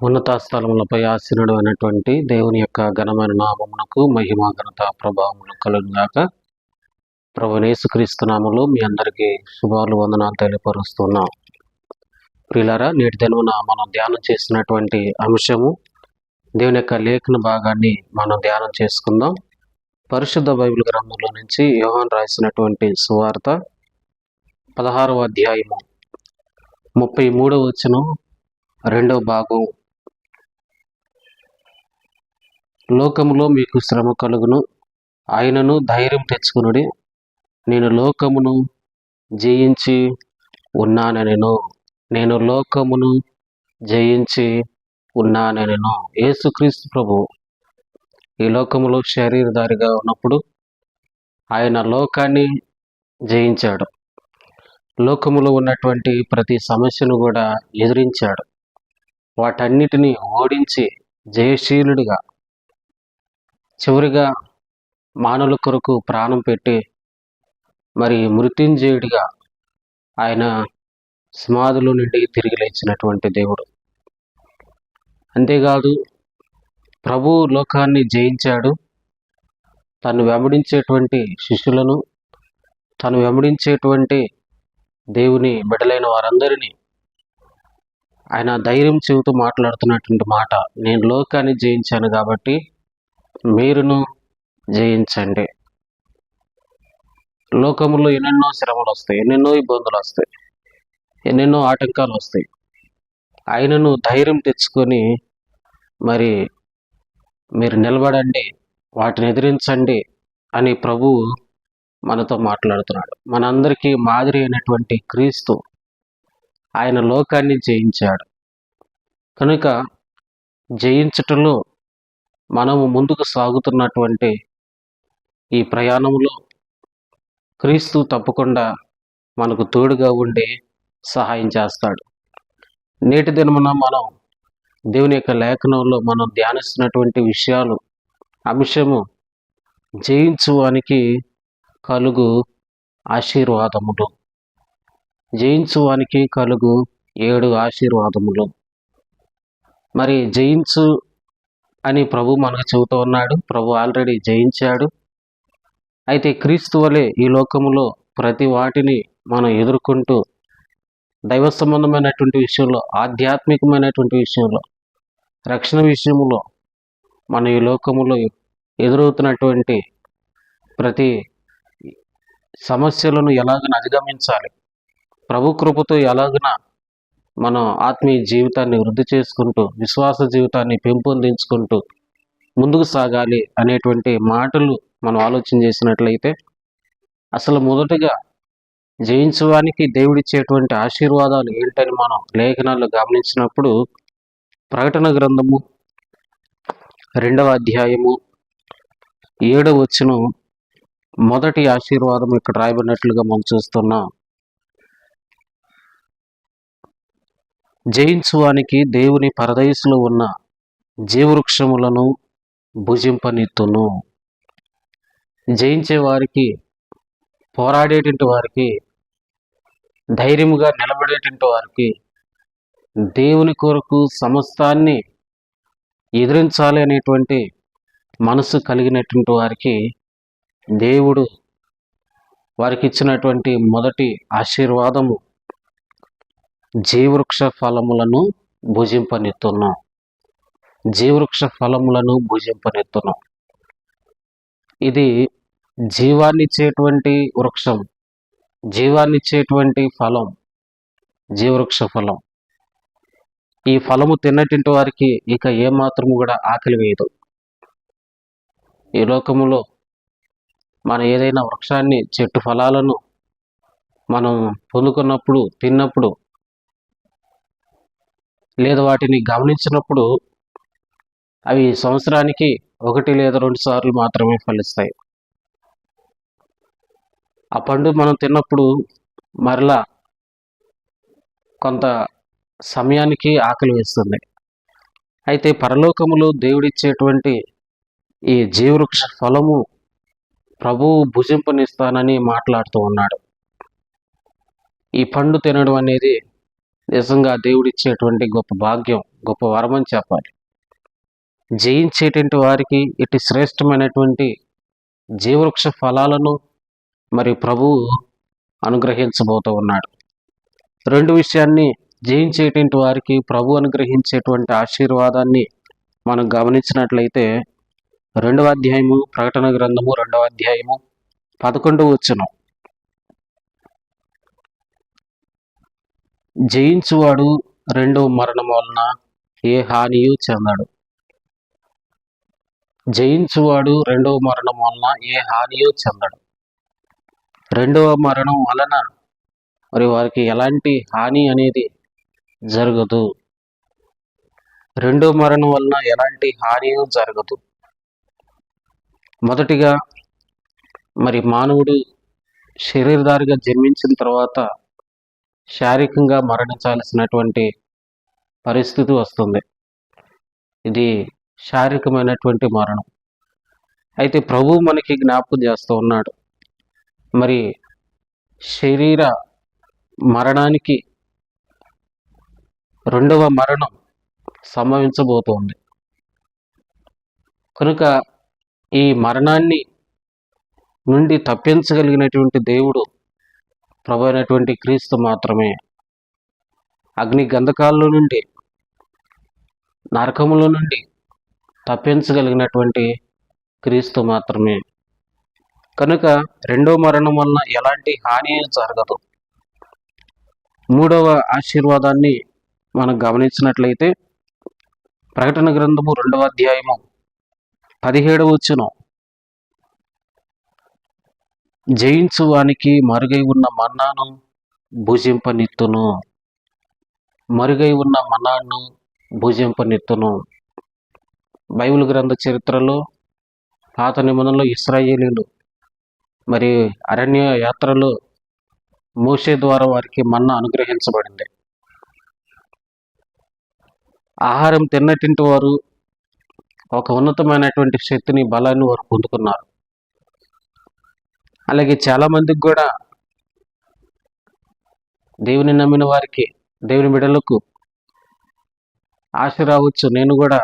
ఉన్నత స్థలములపై ఆశీనుడు అయినటువంటి దేవుని యొక్క ఘనమైన నామమునకు మహిమ ఘనత ప్రభావములు కలుగుగాక ప్రభు నామములు మీ అందరికీ శుభాలు వందనాలు తెలియపరుస్తున్నాం. ప్రియులారా నేటి దినమున మనం ధ్యానం చేసినటువంటి అంశము దేవుని యొక్క లేఖన భాగాన్ని మనం ధ్యానం చేసుకుందాం. పరిశుద్ధ బైబిల్ గ్రంథంలో నుంచి యోహాన్ రాసినటువంటి సువార్త పదహారవ అధ్యాయము ముప్పై మూడవ వచనం రెండవ భాగం లోకములో మీకు శ్రమ కలుగును. ఆయనను ధైర్యం తెచ్చుకునుడి. నేను లోకమును జయించి ఉన్నానెను నేను లోకమును జయించి ఉన్నానెను యేసుక్రీస్తు ప్రభు ఈ లోకములో శరీరధారిగా ఉన్నప్పుడు ఆయన లోకాన్ని జయించాడు. లోకములో ఉన్నటువంటి ప్రతి సమస్యను కూడా ఎదిరించాడు. వాటన్నిటిని ఓడించి జయశీలుడిగా చివరిగా మానవుల కొరకు ప్రాణం పెట్టి మరి మృత్యుంజయుడిగా ఆయన సమాధుల నుండి తిరిగి లేచినటువంటి దేవుడు. అంతేకాదు ప్రభు లోకాన్ని జయించాడు. తను వెంబడించేటువంటి శిష్యులను తను వెంబడించేటువంటి దేవుని బిడలైన వారందరినీ ఆయన ధైర్యం చెబుతూ మాట్లాడుతున్నటువంటి మాట నేను లోకాన్ని జయించాను కాబట్టి మీరును జయించండి. లోకములో ఎన్నెన్నో శ్రమలు వస్తాయి ఎన్నెన్నో ఇబ్బందులు వస్తాయి ఎన్నెన్నో ఆటంకాలు వస్తాయి. ఆయనను ధైర్యం తెచ్చుకొని మరి మీరు నిలబడండి వాటిని ఎదిరించండి అని ప్రభు మనతో మాట్లాడుతున్నాడు. మనందరికీ మాదిరి అయినటువంటి క్రీస్తు ఆయన లోకాన్ని జయించాడు. కనుక జయించటంలో మనము ముందుకు సాగుతున్నటువంటి ఈ ప్రయాణంలో క్రీస్తు తప్పకుండా మనకు తోడుగా ఉండి సహాయం చేస్తాడు. నేటి దినమున మనం దేవుని యొక్క లేఖనంలో మనం ధ్యానిస్తున్నటువంటి విషయాలు అంశము జయించువానికి కలుగు ఆశీర్వాదములు. జయించువానికి కలుగు ఏడు ఆశీర్వాదములు. మరి జయించు అని ప్రభు మనకు చెబుతూ ఉన్నాడు. ప్రభు ఆల్రెడీ జయించాడు. అయితే క్రీస్తు వలె ఈ లోకములో ప్రతి వాటిని మనం ఎదుర్కొంటూ దైవ సంబంధమైనటువంటి విషయంలో ఆధ్యాత్మికమైనటువంటి విషయంలో రక్షణ విషయంలో మన ఈ లోకములో ఎదురవుతున్నటువంటి ప్రతి సమస్యలను ఎలాగన అధిగమించాలి. ప్రభు కృపతో ఎలాగన మనం ఆత్మీయ జీవితాన్ని వృద్ధి చేసుకుంటూ విశ్వాస జీవితాన్ని పెంపొందించుకుంటూ ముందుకు సాగాలి అనేటువంటి మాటలు మనం ఆలోచన చేసినట్లయితే అసలు మొదటగా జయించడానికి దేవుడిచ్చేటువంటి ఆశీర్వాదాలు ఏంటని మనం లేఖనాల్లో గమనించినప్పుడు ప్రకటన గ్రంథము రెండవ అధ్యాయము ఏడవ వచ్చిన మొదటి ఆశీర్వాదం ఇక్కడ రాయబడినట్లుగా మనం చూస్తున్నాం. జయించువానికి దేవుని పరదయసులో ఉన్న జీవవృక్షములను భుజింపనెత్తును. జయించే వారికి పోరాడేటువంటి వారికి ధైర్యముగా నిలబడేటువంటి వారికి దేవుని కొరకు సమస్తాన్ని ఎదిరించాలి అనేటువంటి మనసు కలిగినటువంటి వారికి దేవుడు వారికి ఇచ్చినటువంటి మొదటి ఆశీర్వాదము జీవృక్ష ఫలములను భుజింపనెత్తున్నాం జీవృక్ష ఫలములను భుజింపనెత్తున్నాం ఇది జీవాన్నిచ్చేటువంటి వృక్షం. జీవాన్నిచ్చేటువంటి ఫలం. జీవృక్ష ఫలం ఈ ఫలము తిన్నటువంటి వారికి ఇక ఏమాత్రము కూడా ఆకలి వేయదు. ఈ లోకములో మనం ఏదైనా వృక్షాన్ని చెట్టు ఫలాలను మనం పొందుకున్నప్పుడు తిన్నప్పుడు లేదా వాటిని గమనించినప్పుడు అవి సంవత్సరానికి ఒకటి లేదా రెండు సార్లు మాత్రమే ఫలిస్తాయి. ఆ పండు మనం తిన్నప్పుడు మరలా కొంత సమయానికి ఆకలి వేస్తుంది. అయితే పరలోకములో దేవుడిచ్చేటువంటి ఈ జీవవృక్ష ఫలము ప్రభువు భుజింపనిస్తానని మాట్లాడుతూ ఉన్నాడు. ఈ పండు తినడం అనేది నిజంగా దేవుడిచ్చేటువంటి గొప్ప భాగ్యం గొప్ప వరం అని చెప్పాలి. జయించేటువంటి వారికి ఇటు శ్రేష్టమైనటువంటి జీవవృక్ష ఫలాలను మరి ప్రభువు అనుగ్రహించబోతూ ఉన్నాడు. రెండు విషయాన్ని జయించేటువంటి వారికి ప్రభు అనుగ్రహించేటువంటి ఆశీర్వాదాన్ని మనం గమనించినట్లయితే రెండవ అధ్యాయము ప్రకటన గ్రంథము రెండవ అధ్యాయము పదకొండు వచ్చును జయించువాడు రెండవ మరణం వలన ఏ హానియు చెందాడు. జయించువాడు రెండవ మరణం వలన ఏ హానియు చెందడు. రెండవ మరణం వలన మరి వారికి ఎలాంటి హాని అనేది జరగదు. రెండవ మరణం వలన ఎలాంటి హాని జరగదు. మొదటిగా మరి మానవుడు శరీరధారిగా జన్మించిన తర్వాత శారీరకంగా మరణించాల్సినటువంటి పరిస్థితి వస్తుంది. ఇది శారీరకమైనటువంటి మరణం. అయితే ప్రభు మనకి జ్ఞాపకం చేస్తూ ఉన్నాడు. మరి శరీర మరణానికి రెండవ మరణం సంభవించబోతోంది. కనుక ఈ మరణాన్ని నుండి తప్పించగలిగినటువంటి దేవుడు ప్రభు అయినటువంటి క్రీస్తు మాత్రమే. అగ్ని గంధకాల్లో నుండి నరకముల నుండి తప్పించగలిగినటువంటి క్రీస్తు మాత్రమే. కనుక రెండో మరణం వలన ఎలాంటి హాని జరగదు. మూడవ ఆశీర్వాదాన్ని మనం గమనించినట్లయితే ప్రకటన గ్రంథము రెండవ అధ్యాయము పదిహేడవ వచ్చును జయించువానికి మరుగై ఉన్న మన్నాను భుజింపనిత్తును. మరుగై ఉన్న మన్నాను భుజింపనిత్తును. బైబిల్ గ్రంథ చరిత్రలో పాత నిబంధనలో ఇస్రాయేలీలు. మరి అరణ్య యాత్రలో మోసే ద్వారా వారికి మన్న అనుగ్రహించబడింది. ఆహారం తిన్నటువంటి వారు ఒక ఉన్నతమైనటువంటి శక్తిని బలాన్ని వారు పొందుకున్నారు. అలాగే చాలా మందికి కూడా దేవుని నమ్మిన వారికి దేవుని బిడలకు ఆశ రావచ్చు. నేను కూడా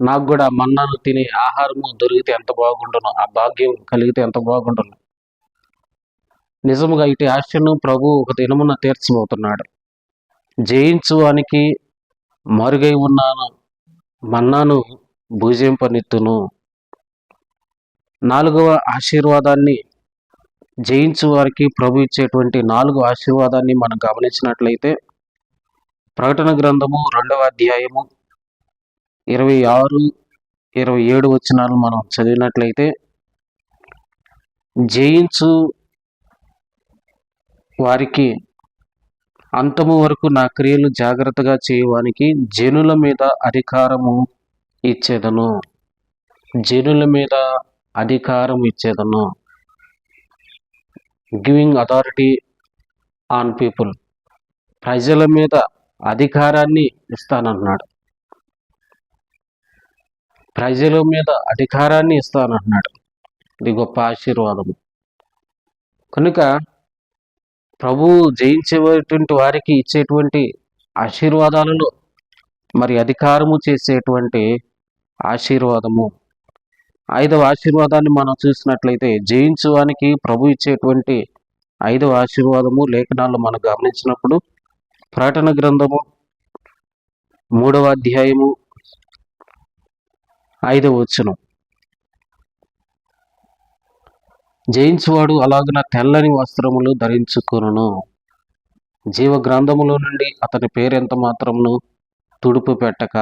నాకు కూడా మన్నాను తిని ఆహారము దొరికితే ఎంత బాగుండును ఆ భాగ్యం కలిగితే ఎంత బాగుండును. నిజముగా ఇటు ఆశను ప్రభు ఒక దినమున తీర్చబోతున్నాడు. జయించువానికి మరుగై ఉన్నాను మన్నాను భుజింపనిత్తును నాలుగవ ఆశీర్వాదాన్ని జయించు వారికి ప్రభు ఇచ్చేటువంటి నాలుగు ఆశీర్వాదాన్ని మనం గమనించినట్లయితే ప్రకటన గ్రంథము రెండవ అధ్యాయము ఇరవై ఆరు ఇరవై ఏడు వచ్చినాలు మనం చదివినట్లయితే జయించు వారికి అంతము వరకు నా క్రియలు జాగ్రత్తగా చేయడానికి జనుల మీద అధికారము ఇచ్చేదను. జనుల మీద అధికారం ఇచ్చేదను. గివింగ్ అథారిటీ ఆన్ పీపుల్ ప్రజల మీద అధికారాన్ని ఇస్తానన్నాడు. ప్రజల మీద అధికారాన్ని ఇస్తానన్నాడు. ఇది గొప్ప ఆశీర్వాదము. కనుక ప్రభు జయించేటువంటి వారికి ఇచ్చేటువంటి ఆశీర్వాదాలలో మరి అధికారము చేసేటువంటి ఆశీర్వాదము. ఐదవ ఆశీర్వాదాన్ని మనం చూసినట్లయితే జయించువానికి ప్రభు ఇచ్చేటువంటి ఐదవ ఆశీర్వాదము లేఖనాలు మనం గమనించినప్పుడు ప్రకటన గ్రంథము మూడవ అధ్యాయము ఐదవ వచ్చును జయించువాడు అలాగిన తెల్లని వస్త్రములు ధరించుకును జీవ గ్రంథములో నుండి అతని పేరెంత మాత్రమును తుడుపు పెట్టక.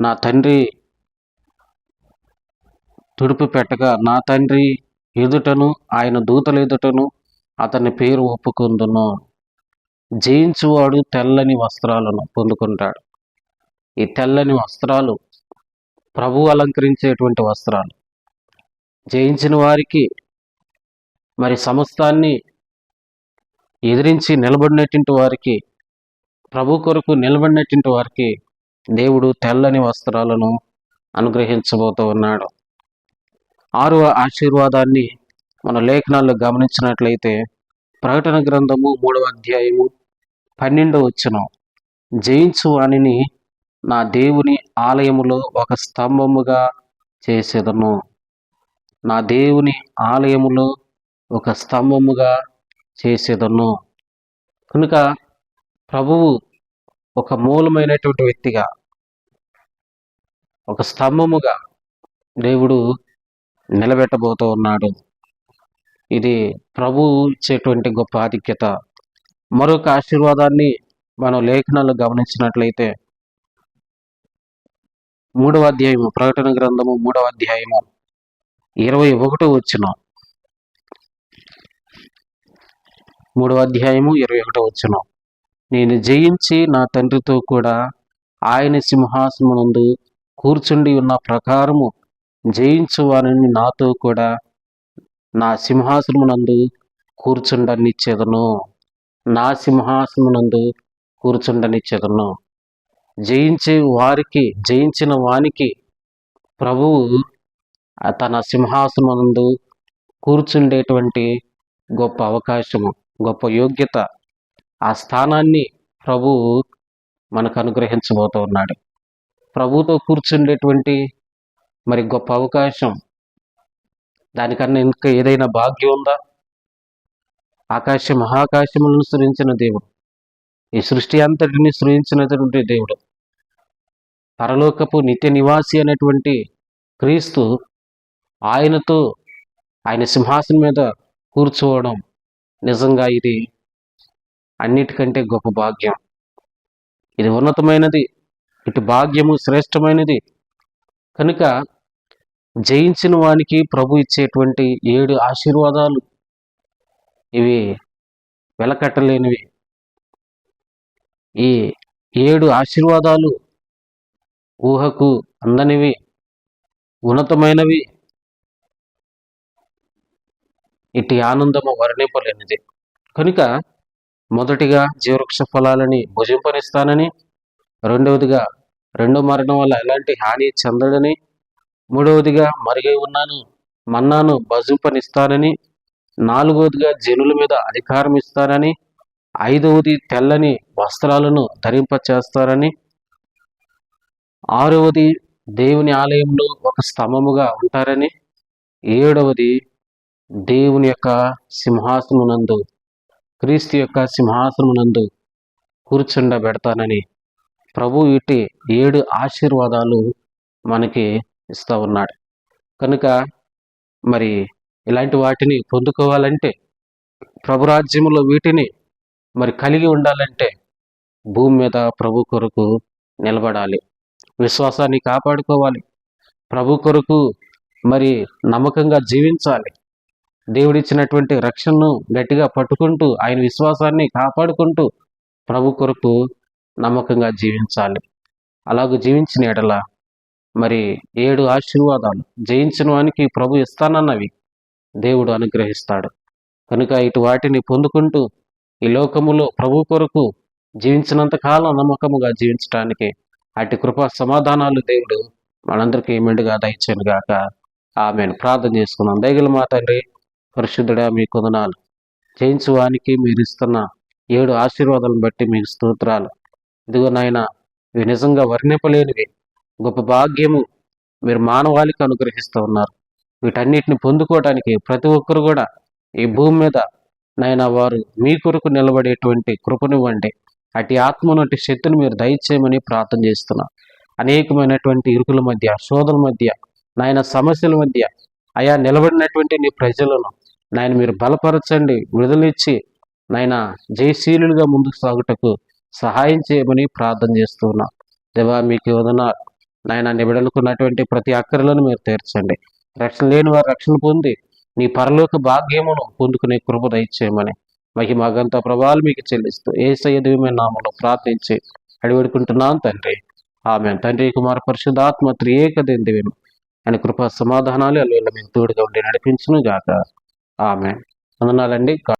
నా తండ్రి తుడుపు పెట్టగా నా తండ్రి ఎదుటను ఆయన దూతల ఎదుటను అతని పేరు ఒప్పుకుందును. జయించువాడు తెల్లని వస్త్రాలను పొందుకుంటాడు. ఈ తెల్లని వస్త్రాలు ప్రభు అలంకరించేటువంటి వస్త్రాలు. జయించిన వారికి మరి సమస్తాన్ని ఎదిరించి నిలబడినటువంటి వారికి ప్రభు కొరకు నిలబడినటువంటి వారికి దేవుడు తెల్లని వస్త్రాలను అనుగ్రహించబోతూ ఉన్నాడు. ఆరవ ఆశీర్వాదాన్ని మన లేఖనాల్లో గమనించినట్లయితే ప్రకటన గ్రంథము మూడవ అధ్యాయము పన్నెండవ వచ్చిన జయించు వాణిని నా దేవుని ఆలయములో ఒక స్తంభముగా చేసేదను. నా దేవుని ఆలయములో ఒక స్తంభముగా చేసేదను. కనుక ప్రభువు ఒక మూలమైనటువంటి వ్యక్తిగా ఒక స్తంభముగా దేవుడు నిలబెట్టబోతూ ఉన్నాడు. ఇది ప్రభువు ఇచ్చేటువంటి గొప్ప ఆధిక్యత. మరొక ఆశీర్వాదాన్ని మనం లేఖనాలు గమనించినట్లయితే మూడవ అధ్యాయము ప్రకటన గ్రంథము మూడవ అధ్యాయము ఇరవై ఒకటో వచ్చిన మూడవ అధ్యాయము ఇరవై ఒకటో వచ్చిన నేను జయించి నా తండ్రితో కూడా ఆయన సింహాసనమునందు కూర్చుండి ఉన్న ప్రకారము జయించు వారిని నాతో కూడా నా సింహాసనమునందు కూర్చుండనిచ్చేదను. నా సింహాసనమునందు కూర్చుండనిచ్చేదను. జయించే వారికి జయించిన వానికి ప్రభువు తన సింహాసనమునందు కూర్చుండేటువంటి గొప్ప అవకాశము గొప్ప యోగ్యత ఆ స్థానాన్ని ప్రభువు మనకు అనుగ్రహించబోతూ ఉన్నాడు. ప్రభుతో కూర్చుండేటువంటి మరి గొప్ప అవకాశం. దానికన్నా ఇంకా ఏదైనా భాగ్యం ఉందా? ఆకాశ మహాకాశములను సృజించిన దేవుడు. ఈ సృష్టి అంతటిని సృజించినటువంటి దేవుడు. పరలోకపు నిత్య నివాసి అనేటువంటి క్రీస్తు ఆయనతో ఆయన సింహాసనం మీద కూర్చోవడం నిజంగా ఇది అన్నిటికంటే గొప్ప భాగ్యం. ఇది ఉన్నతమైనది. ఇటు భాగ్యము శ్రేష్టమైనది. కనుక జయించిన వానికి ప్రభు ఇచ్చేటువంటి ఏడు ఆశీర్వాదాలు. ఇవి వెలకట్టలేనివి. ఈ ఏడు ఆశీర్వాదాలు ఊహకు అందనివి ఉన్నతమైనవి. ఇటు ఆనందము వర్ణింపలేనిది కనుక మొదటిగా జీవవృక్ష ఫలాలని భుజింపనిస్తానని రెండవదిగా రెండో మరణం వల్ల ఎలాంటి హాని చెందడని మూడవదిగా మరుగై ఉన్నాను మన్నాను భజింపనిస్తానని నాలుగవదిగా జనుల మీద అధికారం ఇస్తానని ఐదవది తెల్లని వస్త్రాలను ధరింప చేస్తారని ఆరవది దేవుని ఆలయంలో ఒక స్తంభముగా ఉంటారని ఏడవది దేవుని యొక్క సింహాసనమునందు క్రీస్తు యొక్క సింహాసనమునందు కూర్చుండబెడతానని. ప్రభు ఇటు ఏడు ఆశీర్వాదాలు మనకి ఇస్తూ ఉన్నాడు. కనుక మరి ఇలాంటి వాటిని పొందుకోవాలంటే ప్రభురాజ్యంలో వీటిని మరి కలిగి ఉండాలంటే భూమి మీద ప్రభు కొరకు నిలబడాలి. విశ్వాసాన్ని కాపాడుకోవాలి. ప్రభు కొరకు మరి నమ్మకంగా జీవించాలి. దేవుడిచ్చినటువంటి రక్షణను గట్టిగా పట్టుకుంటూ ఆయన విశ్వాసాన్ని కాపాడుకుంటూ ప్రభు కొరకు నమ్మకంగా జీవించాలి. అలాగూ జీవించిన ఎడల మరి ఏడు ఆశీర్వాదాలు జయించిన వానికి ప్రభు ఇస్తానన్నవి దేవుడు అనుగ్రహిస్తాడు. కనుక ఇటు వాటిని పొందుకుంటూ ఈ లోకములో ప్రభు కొరకు జీవించినంత కాలం నమ్మకముగా జీవించడానికి అటు కృప సమాధానాలు దేవుడు మనందరికీ మెండుగా దయచేను గాక ఆమెను. ప్రార్థన చేసుకున్నాం. దయగల మా తండ్రి పరిశుద్ధుడా మీ కొందనాలు జయించువానికి మీరు ఇస్తున్న ఏడు ఆశీర్వాదాలను బట్టి మీకు స్తోత్రాలు. ఇదిగో నాయన ఇవి నిజంగా వర్ణింపలేనివి. గొప్ప భాగ్యము మీరు మానవాళికి అనుగ్రహిస్తూ ఉన్నారు. వీటన్నిటిని పొందుకోవడానికి ప్రతి ఒక్కరు కూడా ఈ భూమి మీద నైనా వారు మీ కొరకు నిలబడేటువంటి కృపనివ్వండి. అటు ఆత్మ నటి శక్తిని మీరు దయచేయమని ప్రార్థన చేస్తున్నా. అనేకమైనటువంటి ఇరుకుల మధ్య శోధల మధ్య నాయన సమస్యల మధ్య అయా నిలబడినటువంటి నీ ప్రజలను నాయన మీరు బలపరచండి విడుదలిచ్చి నాయన జయశీలుగా ముందుకు సాగుటకు సహాయం చేయమని ప్రార్థన చేస్తున్నా. దేవా మీకు వదన నాయన నిబిడలుకున్నటువంటి ప్రతి అక్కరలను మీరు తీర్చండి. రక్షణ లేని వారు రక్షణ పొంది నీ పరలోక భాగ్యమును పొందుకునే కృప దయచేయమని మహిమగంత ప్రభావాలు మీకు చెల్లిస్తూ ఏ సయ్యదమే నామను ప్రార్థించి అడివేడుకుంటున్నాను తండ్రి. ఆమె తండ్రి కుమార్ పరిశుద్ధాత్మ త్రియేక దిందివేను ఆయన కృపా సమాధానాలు అల్లు మీకు తోడుగా ఉండి నడిపించును గాక. ఆమె వందనాలండి.